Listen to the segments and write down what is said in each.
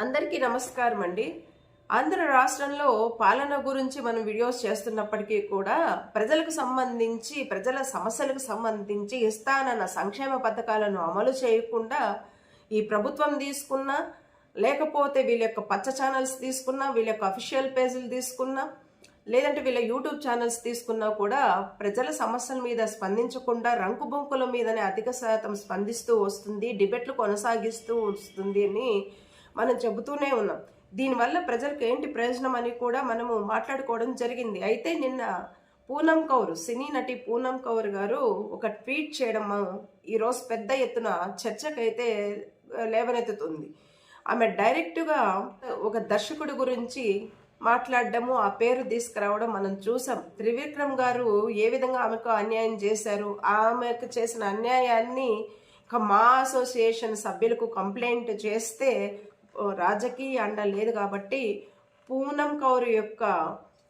అందరికీ నమస్కారం అండి ఆంధ్ర రాష్ట్రంలో పాలన గురించి మనం వీడియోస్ చేస్తున్నప్పటికీ కూడా ప్రజలకు సంబంధించి ప్రజల సమస్యలకు సంబంధించి ఇస్తానన్న సంక్షేమ పథకాలను అమలు చేయకుండా ఈ ప్రభుత్వం తీసుకున్న లేకపోతే వీళ్ళ యొక్క పచ్చ ఛానల్స్ తీసుకున్నా వీళ్ళ యొక్క అఫీషియల్ పేజీలు తీసుకున్నా లేదంటే వీళ్ళ యూట్యూబ్ ఛానల్స్ తీసుకున్నా కూడా ప్రజల సమస్యల మీద స్పందించకుండా రంకు బొంకుల మీదనే అధిక శాతం స్పందిస్తూ వస్తుంది డిబెట్లు కొనసాగిస్తూ వస్తుంది అని మనం చెబుతూనే ఉన్నాం. దీనివల్ల ప్రజలకు ఏంటి ప్రయోజనం అని కూడా మనము మాట్లాడుకోవడం జరిగింది. అయితే నిన్న పూనం కౌర్ సినీ నటి పూనం కౌర్ గారు ఒక ట్వీట్ చేయడం ఈరోజు పెద్ద ఎత్తున చర్చకైతే లేవనెత్తుతుంది. ఆమె డైరెక్ట్గా ఒక దర్శకుడి గురించి మాట్లాడడము ఆ పేరు తీసుకురావడం మనం చూసాం. త్రివిక్రమ్ గారు ఏ విధంగా ఆమెకు అన్యాయం చేశారు ఆమెకు చేసిన అన్యాయాన్ని ఒక మా అసోసియేషన్ సభ్యులకు కంప్లైంట్ చేస్తే రాజకీయ అండ లేదు కాబట్టి పూనం కౌర్ యొక్క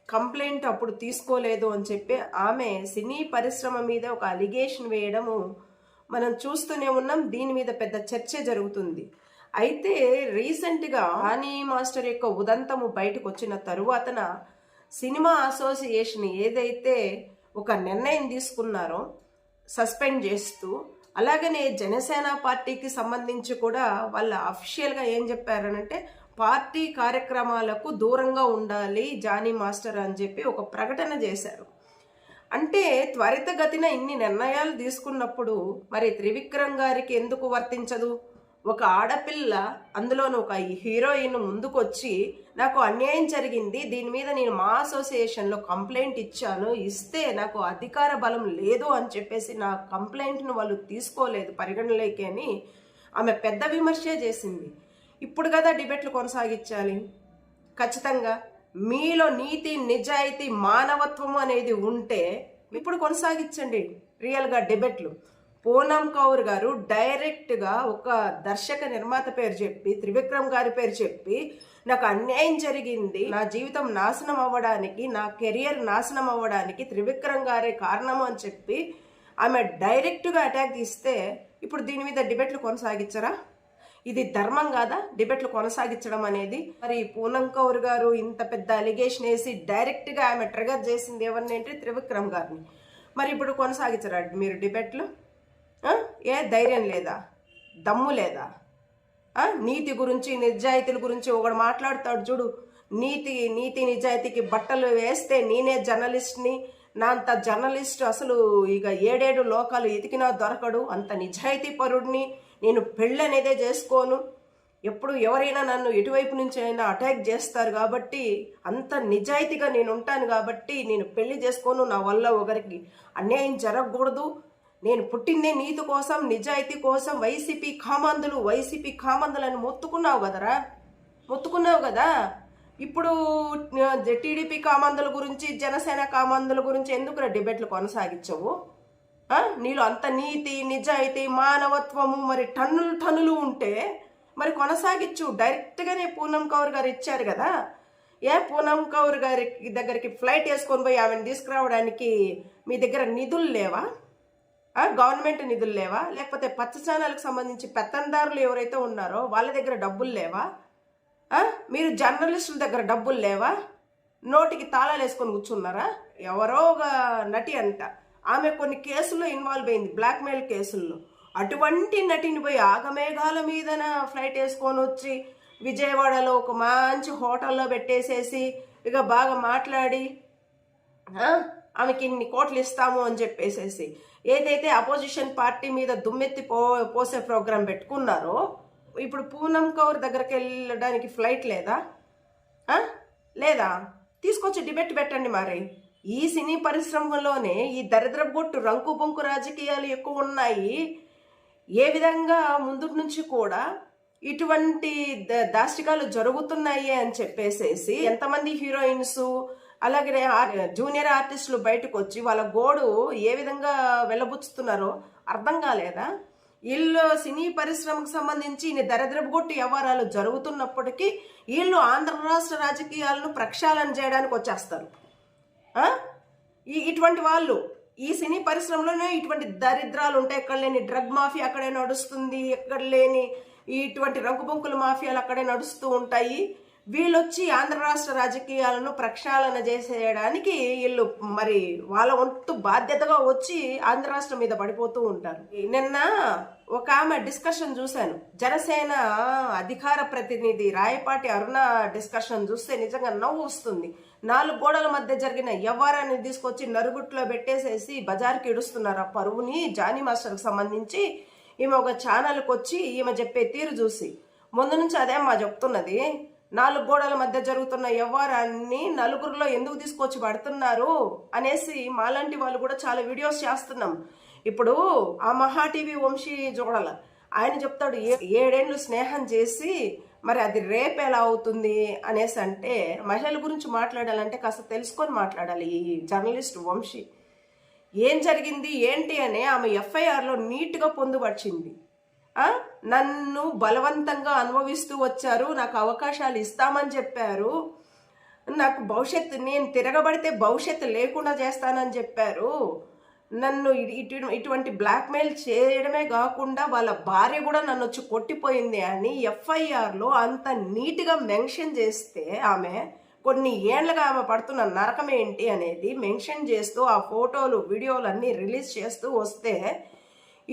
కంప్లైంట్ అప్పుడు తీసుకోలేదు అని చెప్పి ఆమె సినీ పరిశ్రమ మీద ఒక అలిగేషన్ వేయడము మనం చూస్తూనే ఉన్నాం. దీని మీద పెద్ద చర్చ జరుగుతుంది. అయితే రీసెంట్గా హానీ మాస్టర్ యొక్క ఉదంతము బయటకు వచ్చిన తరువాతన సినిమా అసోసియేషన్ ఏదైతే ఒక నిర్ణయం తీసుకున్నారో సస్పెండ్ చేస్తూ అలాగనే జనసేన పార్టీకి సంబంధించి కూడా వాళ్ళ అఫీషియల్గా ఏం చెప్పారనంటే పార్టీ కార్యక్రమాలకు దూరంగా ఉండాలి జానీ మాస్టర్ అని చెప్పి ఒక ప్రకటన చేశారు. అంటే త్వరితగతిన ఇన్ని నిర్ణయాలు తీసుకున్నప్పుడు మరి త్రివిక్రమ్ గారికి ఎందుకు వర్తించదు? ఒక ఆడపిల్ల అందులోని ఒక హీరోయిన్ ముందుకొచ్చి నాకు అన్యాయం జరిగింది దీని మీద నేను మా అసోసియేషన్లో కంప్లైంట్ ఇచ్చాను ఇస్తే నాకు అధికార బలం లేదు అని చెప్పేసి నా కంప్లైంట్ను వాళ్ళు తీసుకోలేదు పరిగణలోకి అని ఆమె పెద్ద విమర్శే చేసింది. ఇప్పుడు కదా డిబేట్లు కొనసాగించాలి. ఖచ్చితంగా మీలో నీతి నిజాయితీ మానవత్వం అనేది ఉంటే ఇప్పుడు కొనసాగించండి రియల్గా డిబేట్లు. పూనం కౌర్ గారు డైరెక్ట్గా ఒక దర్శక నిర్మాత పేరు చెప్పి త్రివిక్రమ్ గారి పేరు చెప్పి నాకు అన్యాయం జరిగింది నా జీవితం నాశనం అవ్వడానికి నా కెరియర్ నాశనం అవ్వడానికి త్రివిక్రమ్ గారే కారణం అని చెప్పి ఆమె డైరెక్ట్గా అటాక్ ఇస్తే ఇప్పుడు దీని మీద డిబేట్లు కొనసాగించరా? ఇది ధర్మం కాదా? డిబేట్లు కొనసాగించడం అనేది? మరి పూనం కౌర్ గారు ఇంత పెద్ద అలిగేషన్ వేసి డైరెక్ట్గా ఆమె ట్రిగర్ చేసింది ఎవరిని అంటే త్రివిక్రమ్ గారిని. మరి ఇప్పుడు కొనసాగించరా మీరు డిబేట్లు? ఏ ధైర్యం లేదా? దమ్ము లేదా? నీతి గురించి నిజాయితీల గురించి ఒకడు మాట్లాడతాడు చూడు. నీతి నీతి నిజాయితీకి బట్టలు వేస్తే నేనే జర్నలిస్ట్ని. నా అంత జర్నలిస్ట్ అసలు ఇక ఏడేడు లోకాలు ఎతికినా దొరకడు. అంత నిజాయితీ పరుడిని నేను పెళ్ళి అనేదే చేసుకోను. ఎప్పుడు ఎవరైనా నన్ను ఎటువైపు నుంచి అయినా అటాక్ చేస్తారు కాబట్టి అంత నిజాయితీగా నేను ఉంటాను కాబట్టి నేను పెళ్ళి చేసుకోను. నా వల్ల ఒకరికి అన్యాయం జరగకూడదు. నేను పుట్టిందే నీతి కోసం నిజాయితీ కోసం వైసీపీ కామందులు వైసీపీ కామందులను మొత్తుకున్నావు కదరా? మొత్తుకున్నావు కదా? ఇప్పుడు టీడీపీ కామందుల గురించి జనసేన కామందుల గురించి ఎందుకు డిబేట్లు కొనసాగించవు? నీలో అంత నీతి నిజాయితీ మానవత్వము మరి టన్నులు టన్నులు ఉంటే మరి కొనసాగించు. డైరెక్ట్గానే పూనం కౌర్ గారు ఇచ్చారు కదా? ఏ పూనం కౌర్ గారి దగ్గరికి ఫ్లైట్ వేసుకొని పోయి ఆమెను తీసుకురావడానికి మీ దగ్గర నిధులు లేవా? గవర్నమెంట్ నిధులు లేవా? లేకపోతే పచ్చ ఛానల్కి సంబంధించి పెత్తందారులు ఎవరైతే ఉన్నారో వాళ్ళ దగ్గర డబ్బులు లేవా? మీరు జర్నలిస్టుల దగ్గర డబ్బులు లేవా? నోటికి తాళాలు వేసుకొని కూర్చున్నారా? ఎవరో ఒక నటి అంట. ఆమె కొన్ని కేసుల్లో ఇన్వాల్వ్ అయింది బ్లాక్మెయిల్ కేసుల్లో. అటువంటి నటిని పోయి ఆగమేఘాల మీదన ఫ్లైట్ వేసుకొని వచ్చి విజయవాడలో ఒక మంచి హోటల్లో పెట్టేసేసి ఇక బాగా మాట్లాడి ఆమెకి ఇన్ని కోట్లు ఇస్తాము అని చెప్పేసేసి ఏదైతే అపోజిషన్ పార్టీ మీద దుమ్మెత్తి పో పోసే ప్రోగ్రాం పెట్టుకున్నారో ఇప్పుడు పూనం కౌర్ దగ్గరికి వెళ్ళడానికి ఫ్లైట్ లేదా? లేదా? తీసుకొచ్చి డిబేట్ పెట్టండి మరి. ఈ సినీ పరిశ్రమలోనే ఈ దరిద్ర బొట్టు రంకు బొంకు రాజకీయాలు ఎక్కువ ఉన్నాయి. ఏ విధంగా ముందు నుంచి కూడా ఇటువంటి దాష్టికాలు జరుగుతున్నాయి అని చెప్పేసేసి ఎంతమంది హీరోయిన్స్ అలాగే జూనియర్ ఆర్టిస్టులు బయటకు వచ్చి వాళ్ళ గోడు ఏ విధంగా వెళ్ళబుచ్చుతున్నారో అర్థం కాలేదా? వీళ్ళు సినీ పరిశ్రమకు సంబంధించి ఇన్ని దరిద్రపుగొట్టు వ్యవహారాలు జరుగుతున్నప్పటికీ వీళ్ళు ఆంధ్ర రాష్ట్ర రాజకీయాలను ప్రక్షాళన చేయడానికి వచ్చేస్తారు. ఈ ఇటువంటి వాళ్ళు ఈ సినీ పరిశ్రమలోనే ఇటువంటి దరిద్రాలు ఉంటాయి ఎక్కడ లేని డ్రగ్ మాఫియా అక్కడే నడుస్తుంది ఎక్కడ లేని ఇటువంటి రంగుబొంకుల మాఫియాలు అక్కడే నడుస్తూ ఉంటాయి. వీళ్ళొచ్చి ఆంధ్ర రాష్ట్ర రాజకీయాలను ప్రక్షాళన చేసేయడానికి వీళ్ళు మరి వాళ్ళ వంతు బాధ్యతగా వచ్చి ఆంధ్ర రాష్ట్రం మీద పడిపోతూ ఉంటారు. నిన్న ఒక ఆమె డిస్కషన్ చూశాను. జనసేన అధికార ప్రతినిధి రాయపాటి అరుణ డిస్కషన్ చూస్తే నిజంగా నవ్వు వస్తుంది. నాలుగు గోడల మధ్య జరిగిన వ్యవహారాన్ని తీసుకొచ్చి నరుగుట్లో పెట్టేసేసి బజార్కి ఇడుస్తున్నారు ఆ పరువుని జానీ మాస్టర్కి సంబంధించి ఈమె ఒక ఛానల్కి వచ్చి ఈమె చెప్పే తీరు చూసి. ముందు నుంచి అదే మా చెప్తున్నది. నాలుగు గోడల మధ్య జరుగుతున్న వ్యవహారాన్ని నలుగురిలో ఎందుకు తీసుకొచ్చి పడుతున్నారు అనేసి మాలాంటి వాళ్ళు కూడా చాలా వీడియోస్ చేస్తున్నాం. ఇప్పుడు ఆ మహా టీవీ వంశీ చూడాల ఆయన చెప్తాడు "ఏ- ఏడేండ్లు స్నేహం చేసి మరి అది రేపు ఎలా అవుతుంది? అనేసి అంటే మహిళల గురించి మాట్లాడాలంటే కాస్త తెలుసుకొని మాట్లాడాలి ఈ జర్నలిస్ట్ వంశీ. ఏం జరిగింది? ఏంటి? అని ఆమె ఎఫ్ఐఆర్లో నీట్గా పొందుపరిచింది. నన్ను బలవంతంగా అనుభవిస్తూ వచ్చారు. నాకు అవకాశాలు ఇస్తామని చెప్పారు. నాకు భవిష్యత్తు నేను తిరగబడితే భవిష్యత్తు లేకుండా చేస్తానని చెప్పారు. నన్ను ఇటు ఇటువంటి బ్లాక్మెయిల్ చేయడమే కాకుండా వాళ్ళ భార్య కూడా నన్ను వచ్చి కొట్టిపోయింది అని ఎఫ్ఐఆర్లో అంత నీట్గా మెన్షన్ చేస్తే ఆమె కొన్ని ఏళ్ళగా ఆమె పడుతున్న నరకం ఏంటి అనేది మెన్షన్ చేస్తూ ఆ ఫోటోలు వీడియోలు అన్నీ రిలీజ్ చేస్తూ వస్తే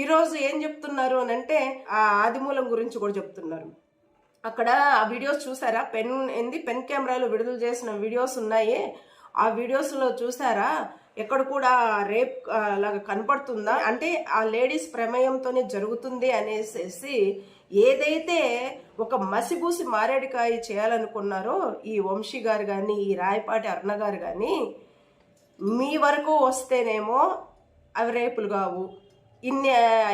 ఈరోజు ఏం చెప్తున్నారు అని అంటే ఆ ఆదిమూలం గురించి కూడా చెప్తున్నారు. అక్కడ ఆ వీడియోస్ చూసారా? పెన్ ఏంది? పెన్ కెమెరాలు విడుదల చేసిన వీడియోస్ ఉన్నాయి. ఆ వీడియోస్లో చూసారా? ఎక్కడ కూడా రేప్ అలాగా లాగా కనపడుతుందా? అంటే ఆ లేడీస్ ప్రమేయంతోనే జరుగుతుంది అనేసి ఏదైతే ఒక మసిబూసి మారేడుకాయ చేయాలనుకున్నారో ఈ వంశీ గారు కానీ ఈ రాయపాటి అరుణ గారు కానీ మీ వరకు వస్తేనేమో అవి రేపులు కావు. ఇన్ని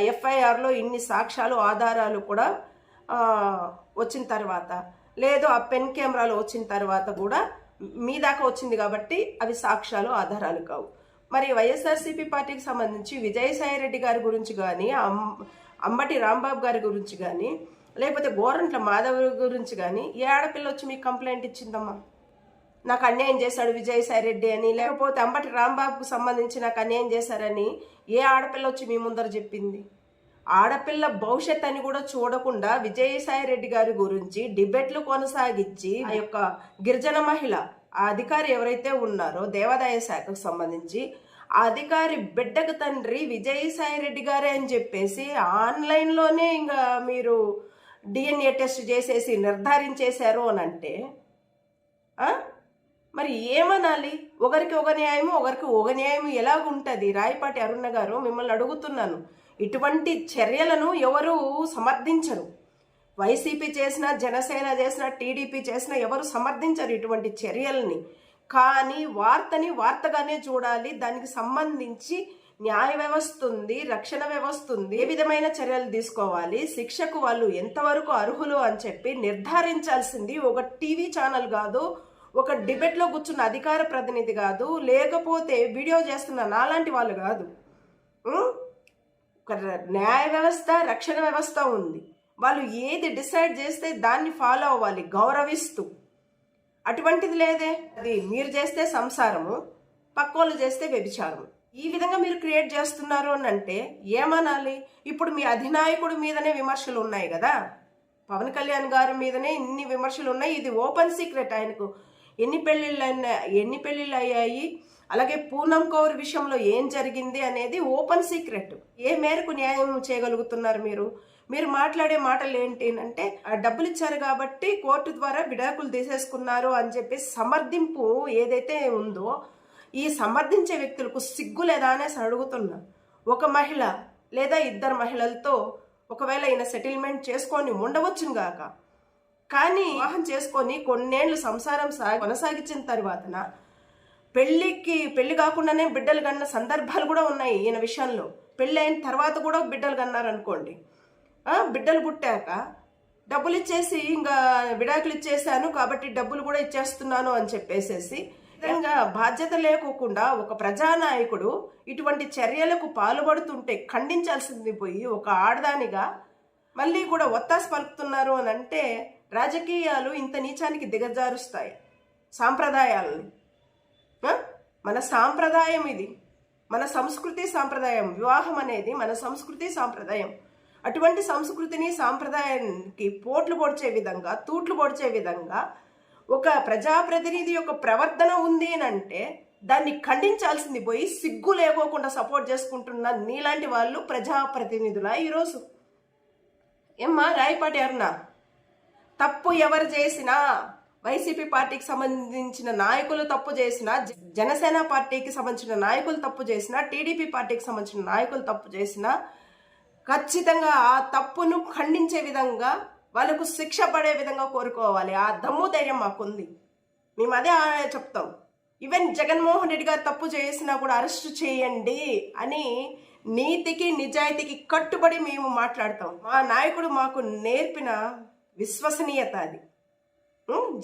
ఎఫ్ఐఆర్లో ఇన్ని సాక్ష్యాలు ఆధారాలు కూడా వచ్చిన తర్వాత లేదు ఆ పెన్ కెమెరాలు వచ్చిన తర్వాత కూడా మీ దాకా వచ్చింది కాబట్టి అవి సాక్ష్యాలు ఆధారాలు కావు. మరి వైఎస్ఆర్సీపీ పార్టీకి సంబంధించి విజయసాయి రెడ్డి గారి గురించి కానీ అంబటి రాంబాబు గారి గురించి కానీ లేకపోతే గోరంట్ల మాధవ్ గురించి కానీ ఏ ఆడపిల్ల వచ్చి మీకు కంప్లైంట్ ఇచ్చిందమ్మా? నాకు అన్యాయం చేశాడు విజయసాయి రెడ్డి అని. లేకపోతే అంబటి రాంబాబుకు సంబంధించి నాకు అన్యాయం చేశారని ఏ ఆడపిల్ల వచ్చి మీ ముందర చెప్పింది? ఆడపిల్ల భవిష్యత్ అని కూడా చూడకుండా విజయసాయి రెడ్డి గారి గురించి డిబేట్లు కొనసాగించి ఆ యొక్క గిరిజన మహిళ ఆ అధికారి ఎవరైతే ఉన్నారో దేవాదాయ శాఖకు సంబంధించి ఆ అధికారి బిడ్డకు తండ్రి విజయసాయి రెడ్డి గారే అని చెప్పేసి ఆన్లైన్లోనే ఇంకా మీరు డిఎన్ఏ టెస్ట్ చేసేసి నిర్ధారించేశారు అని అంటే మరి ఏమనాలి? ఒకరికి ఒక న్యాయము ఒకరికి ఒక న్యాయము ఎలాగుంటుంది? రాయపాటి అరుణ గారు మిమ్మల్ని అడుగుతున్నాను. ఇటువంటి చర్యలను ఎవరు సమర్థించరు. వైసీపీ చేసిన జనసేన చేసిన టీడీపీ చేసిన ఎవరు సమర్థించరు ఇటువంటి చర్యల్ని. కానీ వార్తని వార్తగానే చూడాలి. దానికి సంబంధించి న్యాయ వ్యవస్థ ఉంది రక్షణ వ్యవస్థ ఉంది. ఏ విధమైన చర్యలు తీసుకోవాలి? శిక్షకు వాళ్ళు ఎంతవరకు అర్హులు అని చెప్పి నిర్ధారించాల్సింది ఒక టీవీ ఛానల్ కాదు ఒక డిబేట్లో కూర్చున్న అధికార ప్రతినిధి కాదు లేకపోతే వీడియో చేస్తున్న నాలాంటి వాళ్ళు కాదు. ఒక న్యాయ వ్యవస్థ రక్షణ వ్యవస్థ ఉంది. వాళ్ళు ఏది డిసైడ్ చేస్తే దాన్ని ఫాలో అవ్వాలి గౌరవిస్తూ. అటువంటిది లేదే. అది మీరు చేస్తే సంసారము పక్కోళ్ళు చేస్తే వ్యభిచారము. ఈ విధంగా మీరు క్రియేట్ చేస్తున్నారు అని అంటే ఏమనాలి? ఇప్పుడు మీ అధినాయకుడి మీదనే విమర్శలు ఉన్నాయి కదా. పవన్ కళ్యాణ్ గారి మీదనే ఇన్ని విమర్శలు ఉన్నాయి. ఇది ఓపెన్ సీక్రెట్ ఆయనకు. ఎన్ని పెళ్ళిళ్ళు అయినా ఎన్ని పెళ్ళిళ్ళు అయ్యాయి? అలాగే పూనం కౌర్ విషయంలో ఏం జరిగింది అనేది ఓపెన్ సీక్రెట్. ఏ మేరకు న్యాయం చేయగలుగుతున్నారు మీరు? మీరు మాట్లాడే మాటలు ఏంటి అంటే ఆ డబ్బులు ఇచ్చారు కాబట్టి కోర్టు ద్వారా విడాకులు తీసేసుకున్నారు అని చెప్పి సమర్థింపు ఏదైతే ఉందో ఈ సమర్థించే వ్యక్తులకు సిగ్గు లేదా అనేసి అడుగుతున్నా. ఒక మహిళ లేదా ఇద్దరు మహిళలతో ఒకవేళ ఈయన సెటిల్మెంట్ చేసుకొని ఉండవచ్చును గాక. కానీ వివాహం చేసుకొని కొన్నేళ్ళు సంసారం సాగి కొనసాగించిన తర్వాతన పెళ్ళికి పెళ్ళి కాకుండానే బిడ్డలు కన్న సందర్భాలు కూడా ఉన్నాయి ఈయన విషయంలో. పెళ్ళి అయిన తర్వాత కూడా బిడ్డలు కన్నారనుకోండి. బిడ్డలు పుట్టాక డబ్బులు ఇచ్చేసి ఇంకా విడాకులు ఇచ్చేసాను కాబట్టి డబ్బులు కూడా ఇచ్చేస్తున్నాను అని చెప్పేసేసి విధంగా బాధ్యత లేకోకుండా ఒక ప్రజానాయకుడు ఇటువంటి చర్యలకు పాల్పడుతుంటే ఖండించాల్సింది పోయి ఒక ఆడదానిగా మళ్ళీ కూడా ఒత్తాసు పలుకుతున్నారు అని అంటే రాజకీయాలు ఇంత నీచానికి దిగజారుస్తాయి. సాంప్రదాయాలని. మన సాంప్రదాయం ఇది. మన సంస్కృతి సాంప్రదాయం. వివాహం అనేది మన సంస్కృతి సాంప్రదాయం. అటువంటి సంస్కృతిని సాంప్రదాయానికి పోట్లు పొడిచే విధంగా తూట్లు పొడిచే విధంగా ఒక ప్రజాప్రతినిధి యొక్క ప్రవర్తన ఉంది అని అంటే దాన్ని ఖండించాల్సింది పోయి సిగ్గు లేకోకుండా సపోర్ట్ చేసుకుంటున్న నీలాంటి వాళ్ళు ప్రజాప్రతినిధుల ఈరోజు. ఏమ్మా రాయపాటి అరుణ? తప్పు ఎవరు చేసినా వైసీపీ పార్టీకి సంబంధించిన నాయకులు తప్పు చేసినా జ- జనసేన పార్టీకి సంబంధించిన నాయకులు తప్పు చేసినా టీడీపీ పార్టీకి సంబంధించిన నాయకులు తప్పు చేసినా ఖచ్చితంగా ఆ తప్పును ఖండించే విధంగా వాళ్ళకు శిక్ష పడే విధంగా కోరుకోవాలి. ఆ దమ్ము ధైర్యం మాకుంది. మేము అదే చెప్తాం. ఈవెన్ జగన్మోహన్ రెడ్డి గారు తప్పు చేసినా కూడా అరెస్ట్ చేయండి అని నీతికి నిజాయితీకి కట్టుబడి మేము మాట్లాడతాం. మా నాయకుడు మాకు నేర్పిన విశ్వసనీయత అది.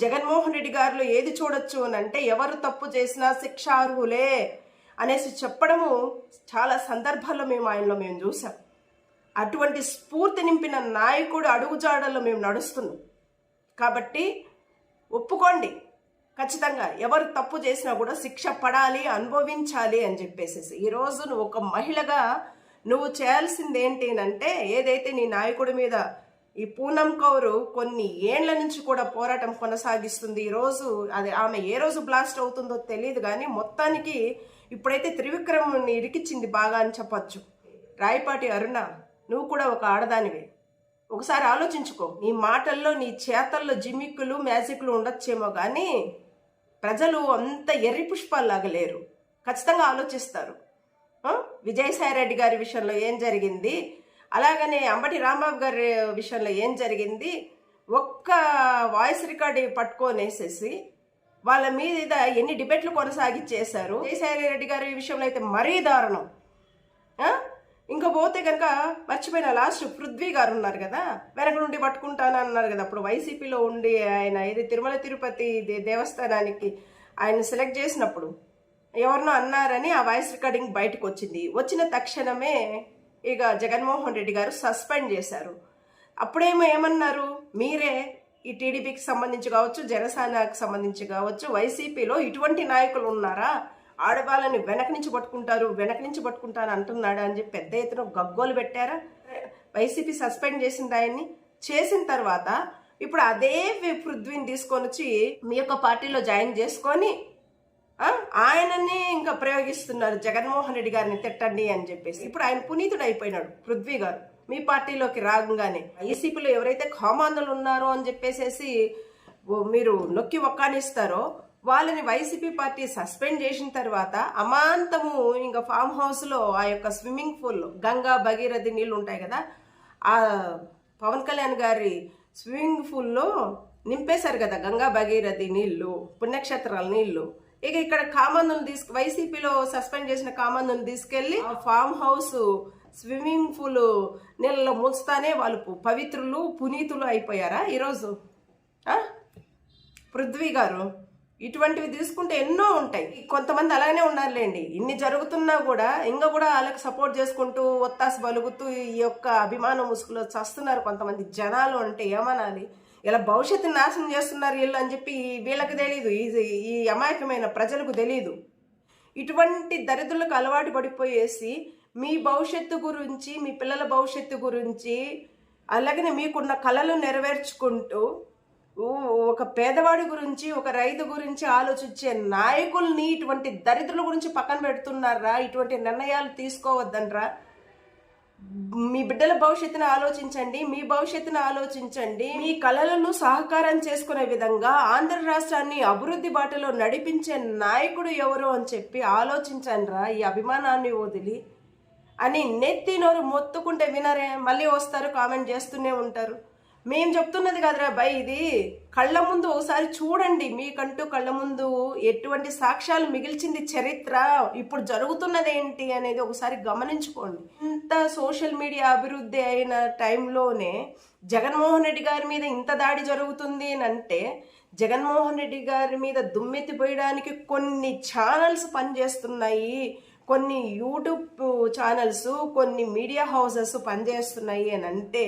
జగన్మోహన్ రెడ్డి గారిలో ఏది చూడొచ్చు అని అంటే ఎవరు తప్పు చేసినా శిక్షార్హులే అనేసి చెప్పడము చాలా సందర్భాల్లో మేము ఆయనలో మేము చూసాం. అటువంటి స్ఫూర్తి నింపిన నాయకుడు అడుగుజాడల్లో మేము నడుస్తున్నాం. కాబట్టి ఒప్పుకోండి. ఖచ్చితంగా ఎవరు తప్పు చేసినా కూడా శిక్ష పడాలి అనుభవించాలి అని చెప్పేసి ఈరోజు నువ్వు ఒక మహిళగా నువ్వు చేయాల్సింది ఏంటి అంటే ఏదైతే నీ నాయకుడి మీద ఈ పూనం కౌరు కొన్ని ఏండ్ల నుంచి కూడా పోరాటం కొనసాగిస్తుంది. ఈరోజు అది ఆమె ఏ రోజు బ్లాస్ట్ అవుతుందో తెలియదు కానీ మొత్తానికి ఇప్పుడైతే త్రివిక్రమ్ని ఇరికిచ్చింది బాగా అని చెప్పొచ్చు. రాయపాటి అరుణ నువ్వు కూడా ఒక ఆడదానివే. ఒకసారి ఆలోచించుకో నీ మాటల్లో నీ చేతల్లో జిమ్మిక్కులు మ్యాజిక్లు ఉండొచ్చేమో కానీ ప్రజలు అంత ఎర్రి పుష్పాల్లాగా లేరు. ఖచ్చితంగా ఆలోచిస్తారు. విజయసాయిరెడ్డి విజయసాయి రెడ్డి గారి విషయంలో ఏం జరిగింది? అలాగనే అంబటి రాంబాబు గారి విషయంలో ఏం జరిగింది? ఒక్క వాయిస్ రికార్డు పట్టుకొనేసేసి వాళ్ళ మీద ఎన్ని డిబేట్లు కొనసాగించేశారు? విజయసాయి రెడ్డి గారి విషయంలో అయితే మరీ దారుణం. ఇంకా పోతే కనుక మర్చిపోయిన లాస్ట్ పృథ్వీ గారు ఉన్నారు కదా? వెనక నుండి పట్టుకుంటానన్నారు కదా? అప్పుడు వైసీపీలో ఉండి ఆయన ఇది తిరుమల తిరుపతి దేవస్థానానికి ఆయన సెలెక్ట్ చేసినప్పుడు ఎవరినో అన్నారని ఆ వాయిస్ రికార్డింగ్ బయటకు వచ్చింది వచ్చిన తక్షణమే ఇక జగన్మోహన్ రెడ్డి గారు సస్పెండ్ చేశారు. అప్పుడేమో ఏమన్నారు? మీరే ఈ టీడీపీకి సంబంధించి కావచ్చు జనసేనకు సంబంధించి కావచ్చు వైసీపీలో ఇటువంటి నాయకులు ఉన్నారా? ఆడవాళ్ళని వెనక నుంచి పట్టుకుంటారు వెనక నుంచి పట్టుకుంటారు అంటున్నాడు అని చెప్పి పెద్ద ఎత్తున గగ్గోలు పెట్టారా? వైసీపీ సస్పెండ్ చేసింది ఆయన్ని. చేసిన తర్వాత ఇప్పుడు అదే పృథ్వీని తీసుకొని వచ్చి మీ యొక్క పార్టీలో జాయిన్ చేసుకొని ఆయనని ఇంకా ప్రయోగిస్తున్నారు. జగన్మోహన్ రెడ్డి గారిని తిట్టండి అని చెప్పేసి. ఇప్పుడు ఆయన పునీతుడు అయిపోయినాడు పృథ్వీ గారు. మీ పార్టీలోకి రాగంగానే వైసీపీలో ఎవరైతే కామాంధులు ఉన్నారో అని చెప్పేసేసి మీరు నొక్కి ఒక్కానిస్తారో వాళ్ళని వైసీపీ పార్టీ సస్పెండ్ చేసిన తర్వాత అమాంతము ఇంకా ఫామ్ హౌస్లో ఆ యొక్క స్విమ్మింగ్ పూల్ గంగా భగీరథి నీళ్ళు ఉంటాయి కదా ఆ పవన్ కళ్యాణ్ గారి స్విమ్మింగ్ పూల్లో నింపేశారు కదా గంగా భగీరథి నీళ్ళు పుణ్యక్షేత్రాల నీళ్ళు. ఇక ఇక్కడ కామందుని తీసుకు వైసీపీలో సస్పెండ్ చేసిన కామందుని తీసుకెళ్ళి ఫామ్ హౌస్ స్విమ్మింగ్ పూల్ నీళ్ళలో ముంచుతానే వాళ్ళు పవిత్రులు పునీతులు అయిపోయారా ఈరోజు? పృథ్వీ గారు ఇటువంటివి తీసుకుంటే ఎన్నో ఉంటాయి. కొంతమంది అలానే ఉన్నారులేండి. ఇన్ని జరుగుతున్నా కూడా ఇంకా కూడా వాళ్ళకి సపోర్ట్ చేసుకుంటూ ఒత్తాసు బలుగుతూ ఈ యొక్క అభిమానం ముసుగులో చస్తున్నారు కొంతమంది జనాలు అంటే ఏమనాలి? ఇలా భవిష్యత్తు నాశనం చేస్తున్నారు వీళ్ళు అని చెప్పి వీళ్ళకి తెలియదు ఈ ఈ అమాయకమైన ప్రజలకు తెలియదు ఇటువంటి దరిద్రులకు అలవాటు పడిపోయేసి మీ భవిష్యత్తు గురించి మీ పిల్లల భవిష్యత్తు గురించి అలాగనే మీకున్న కళలు నెరవేర్చుకుంటూ ఒక పేదవాడి గురించి ఒక రైతు గురించి ఆలోచించే నాయకుల్ని ఇటువంటి దరిద్రుల గురించి పక్కన పెడుతున్నారా? ఇటువంటి నిర్ణయాలు తీసుకోవద్దనరా మీ బిడ్డల భవిష్యత్తును ఆలోచించండి మీ భవిష్యత్తును ఆలోచించండి. మీ కళలను సహకారం చేసుకునే విధంగా ఆంధ్ర రాష్ట్రాన్ని అభివృద్ధి బాటలో నడిపించే నాయకుడు ఎవరు అని చెప్పి ఆలోచించండిరా ఈ అభిమానాన్ని వదిలి. అని నెత్తి నోరు మొత్తుకుంటే వినరే మళ్ళీ వస్తారు కామెంట్ చేస్తూనే ఉంటారు. మేము చెప్తున్నది కదరా బై ఇది కళ్ళ ముందు ఒకసారి చూడండి. మీకంటూ కళ్ళ ముందు ఎటువంటి సాక్ష్యాలు మిగిల్చింది చరిత్ర? ఇప్పుడు జరుగుతున్నది ఏంటి అనేది ఒకసారి గమనించుకోండి. ఇంత సోషల్ మీడియా అభివృద్ధి అయిన టైంలోనే జగన్మోహన్ రెడ్డి గారి మీద ఇంత దాడి జరుగుతుంది అని అంటే జగన్మోహన్ రెడ్డి గారి మీద దుమ్మెత్తి పోయడానికి కొన్ని ఛానల్స్ పనిచేస్తున్నాయి. కొన్ని యూట్యూబ్ ఛానల్స్ కొన్ని మీడియా హౌసెస్ పనిచేస్తున్నాయి అని అంటే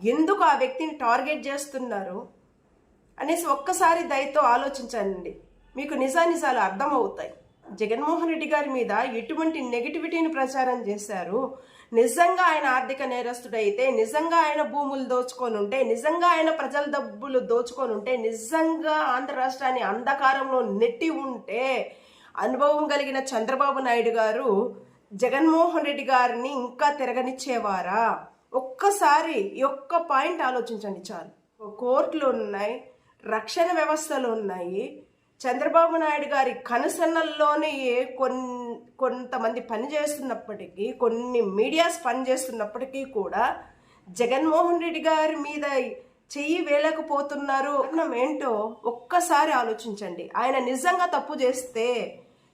ఎందుకు ఆ వ్యక్తిని టార్గెట్ చేస్తున్నారు? అనేసి ఒక్కసారి దయతో ఆలోచించండి. మీకు నిజానిజాలు అర్థమవుతాయి. జగన్మోహన్ రెడ్డి గారి మీద ఎటువంటి నెగిటివిటీని ప్రచారం చేశారు? నిజంగా ఆయన ఆర్థిక నేరస్తుడైతే నిజంగా ఆయన భూములు దోచుకొని ఉంటే నిజంగా ఆయన ప్రజల డబ్బులు దోచుకొని ఉంటే నిజంగా ఆంధ్ర రాష్ట్రాన్ని అంధకారంలో నెట్టి ఉంటే అనుభవం కలిగిన చంద్రబాబు నాయుడు గారు జగన్మోహన్ రెడ్డి గారిని ఇంకా తిరగనిచ్చేవారా? ఒక్కసారి ఈ ఒక్క పాయింట్ ఆలోచించండి చాలు. కోర్టులు ఉన్నాయి రక్షణ వ్యవస్థలు ఉన్నాయి. చంద్రబాబు నాయుడు గారి కనుసన్నల్లోనే కొన్ కొంతమంది పని చేస్తున్నప్పటికీ కొన్ని మీడియాస్ పని చేస్తున్నప్పటికీ కూడా జగన్మోహన్ రెడ్డి గారి మీద చెయ్యి వేయలేకపోతున్నారు. కారణం ఏంటో ఒక్కసారి ఆలోచించండి. ఆయన నిజంగా తప్పు చేస్తే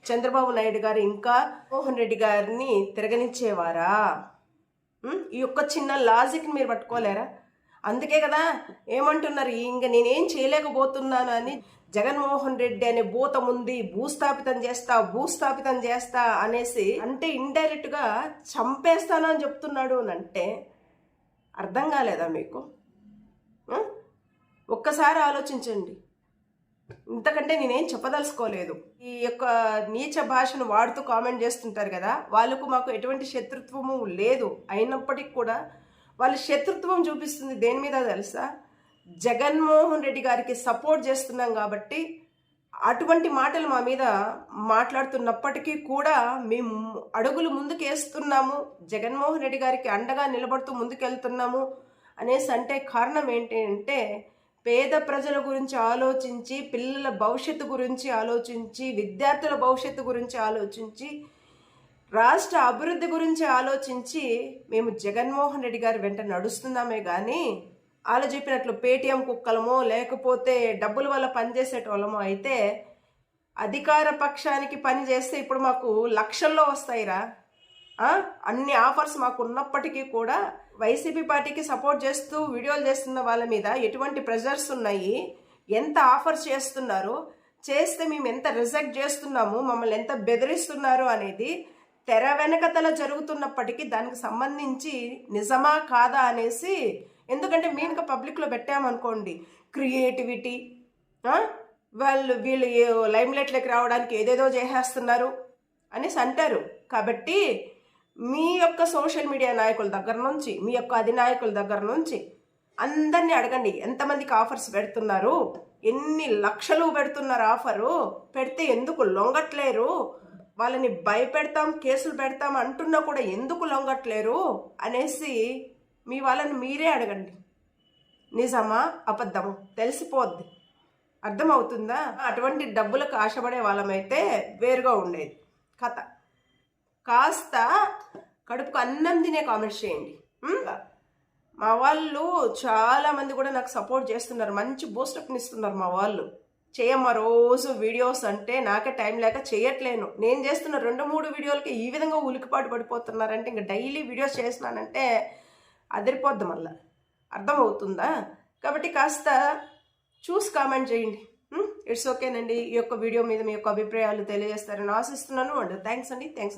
చంద్రబాబు నాయుడు గారు ఇంకా మోహన్ రెడ్డి గారిని తిరగనిచ్చేవారా? ఈ యొక్క చిన్న లాజిక్ మీరు పట్టుకోలేరా? అందుకే కదా ఏమంటున్నారు ఇంక నేనేం చేయలేకపోతున్నాను అని జగన్మోహన్ రెడ్డి అనే భూతం ఉంది భూస్థాపితం చేస్తా భూస్థాపితం చేస్తా అనేసి అంటే ఇండైరెక్ట్గా చంపేస్తానని చెప్తున్నాడు అని అంటే అర్థం కాలేదా మీకు? ఒక్కసారి ఆలోచించండి. ఇంతకంటే నేనేం చెప్పదలుచుకోలేదు. ఈ యొక్క నీచ భాషను వాడుతూ కామెంట్ చేస్తుంటారు కదా వాళ్ళకు మాకు ఎటువంటి శత్రుత్వము లేదు. అయినప్పటికీ కూడా వాళ్ళ శత్రుత్వం చూపిస్తుంది దేని మీద తెలుసా? జగన్మోహన్ రెడ్డి గారికి సపోర్ట్ చేస్తున్నాం కాబట్టి అటువంటి మాటలు మా మీద మాట్లాడుతున్నప్పటికీ కూడా మేము అడుగులు ముందుకు వేస్తున్నాము జగన్మోహన్ రెడ్డి గారికి అండగా నిలబడుతూ ముందుకెళ్తున్నాము అనేసి అంటే కారణం ఏంటి అంటే పేద ప్రజల గురించి ఆలోచించి పిల్లల భవిష్యత్తు గురించి ఆలోచించి విద్యార్థుల భవిష్యత్తు గురించి ఆలోచించి రాష్ట్ర అభివృద్ధి గురించి ఆలోచించి మేము జగన్మోహన్ రెడ్డి గారి వెంట నడుస్తున్నామే కానీ వాళ్ళు చెప్పినట్లు పేటీఎం కుక్కలమో లేకపోతే డబ్బుల వల్ల పనిచేసేటోళ్ళమో అయితే అధికార పక్షానికి పని చేస్తే ఇప్పుడు మాకు లక్షల్లో వస్తాయిరా. అన్ని ఆఫర్స్ మాకు ఉన్నప్పటికీ కూడా వైసీపీ పార్టీకి సపోర్ట్ చేస్తూ వీడియోలు చేస్తున్న వాళ్ళ మీద ఎటువంటి ప్రెజర్స్ ఉన్నాయి? ఎంత ఆఫర్స్ చేస్తున్నారు? చేస్తే మేము ఎంత రిజెక్ట్ చేస్తున్నాము? మమ్మల్ని ఎంత బెదిరిస్తున్నారు అనేది తెర వెనకతల జరుగుతున్నప్పటికీ దానికి సంబంధించి నిజమా కాదా అనేసి ఎందుకంటే మెయిన్గా పబ్లిక్లో పెట్టామనుకోండి. క్రియేటివిటీ వాళ్ళు వీళ్ళు లైమ్ లైట్లోకి రావడానికి ఏదేదో చేసేస్తున్నారు అనేసి అంటారు. కాబట్టి మీ యొక్క సోషల్ మీడియా నాయకుల దగ్గర నుంచి మీ యొక్క అధినాయకుల దగ్గర నుంచి అందరినీ అడగండి. ఎంతమందికి ఆఫర్స్ పెడుతున్నారు? ఎన్ని లక్షలు పెడుతున్నారు ఆఫరు పెడితే ఎందుకు లొంగట్లేరు? వాళ్ళని భయపెడతాం కేసులు పెడతాం అంటున్నా కూడా ఎందుకు లొంగట్లేరు అనేసి మీ వాళ్ళని మీరే అడగండి. నిజమా? అబద్ధము? తెలిసిపోద్ది. అర్థమవుతుందా? అటువంటి డబ్బులకు ఆశపడే వాళ్ళమైతే వేరుగా ఉండేది. కథ. కాస్త కడుపుకు అన్నం తినే కామెంట్స్ చేయండి. మా వాళ్ళు చాలామంది కూడా నాకు సపోర్ట్ చేస్తున్నారు. మంచి బూస్టప్ని ఇస్తున్నారు మా వాళ్ళు. చేయమ్మ రోజు వీడియోస్ అంటే నాకే టైం లేక చేయట్లేను. నేను చేస్తున్న రెండు మూడు వీడియోలకి ఈ విధంగా ఉలికిపాటు పడిపోతున్నారంటే ఇంకా డైలీ వీడియోస్ చేస్తున్నానంటే అదిరిపోద్ది మళ్ళా. అర్థమవుతుందా? కాబట్టి కాస్త చూసి కామెంట్ చేయండి. ఇట్స్ ఓకేనండి. ఈ యొక్క వీడియో మీద మీ యొక్క అభిప్రాయాలు తెలియజేస్తారని ఆశిస్తున్నాను అండ్ థ్యాంక్స్ అండి. థ్యాంక్స్.